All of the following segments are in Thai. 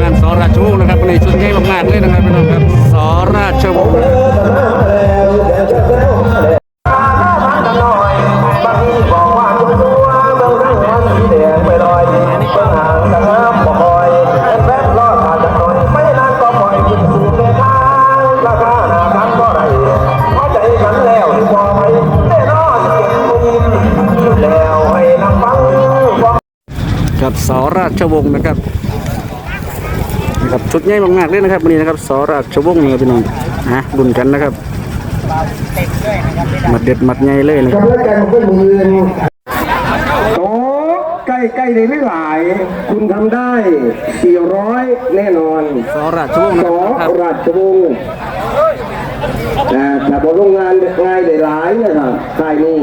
งานสอราชูนะครับในชุดใหญ่มานเลยนะครับพี่น้องครับ กับสอราชวงศ์นะครับนะครับชุดใหญ่มากๆเลยนะครับวันนี้นะครับสอราชวงศ์นะครับพี่น้องฮะดุนกันนะครับหมัดเด็ดหมัดใหญ่เลยนะครับกำลังใจของเพื่อนมือโต๊ะใกล้ใกล้เลยไม่หลาย คุณทำได้ 400 แน่นอนสอราชวงศ์นะสอครับราชวงศ์แต่แต่พอโรงงานง่ายได้หลายนะครับค่ายนี้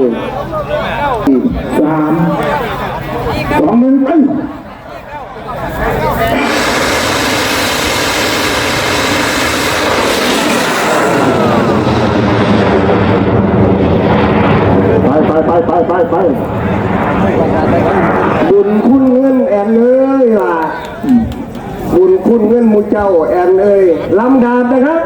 สาม สองหนึ่งไปไปไปไปไปไปบุญคุณเงินแอนเอ้ยล่ะบุญคุณเงินมูเจ้าแอนเอ้ยลำดาบนะครับ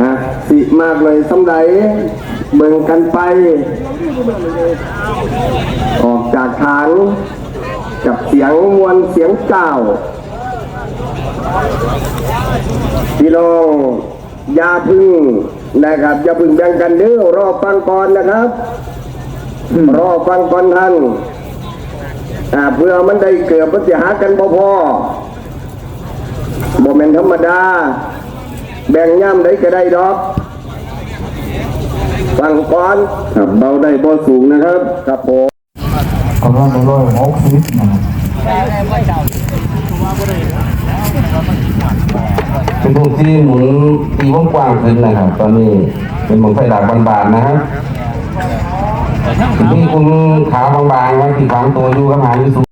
อะสิ มากเลยสำใดเบิ่งกันไป ออกจากฐานกับเสียงมวลเสียงเก่าพี่น้องอย่าพึ่งนะครับอย่าพึ่งแบ่งกันเด้อรอฟังก่อนนะครับ รอฟังก่อนท่านอ่าเพื่อมันได้เกิดปัญหากันบ่พอบ่แม่นธรรมดา แบ่งย่ำได้ก็ได้ดอก ฟังก่อนครับเบาได้บ่สูงนะครับครับผมกำลังไปร้อยหกสิบนะครับเป็นพวกที่หมุนตีวงกว้างขึ้นนะครับตอนนี้เป็นหมองไฟหลักบานๆนะครับทีนี้คุณขาบางๆไว้ที่ขวางตัวอยู่กับหางอยู่สูง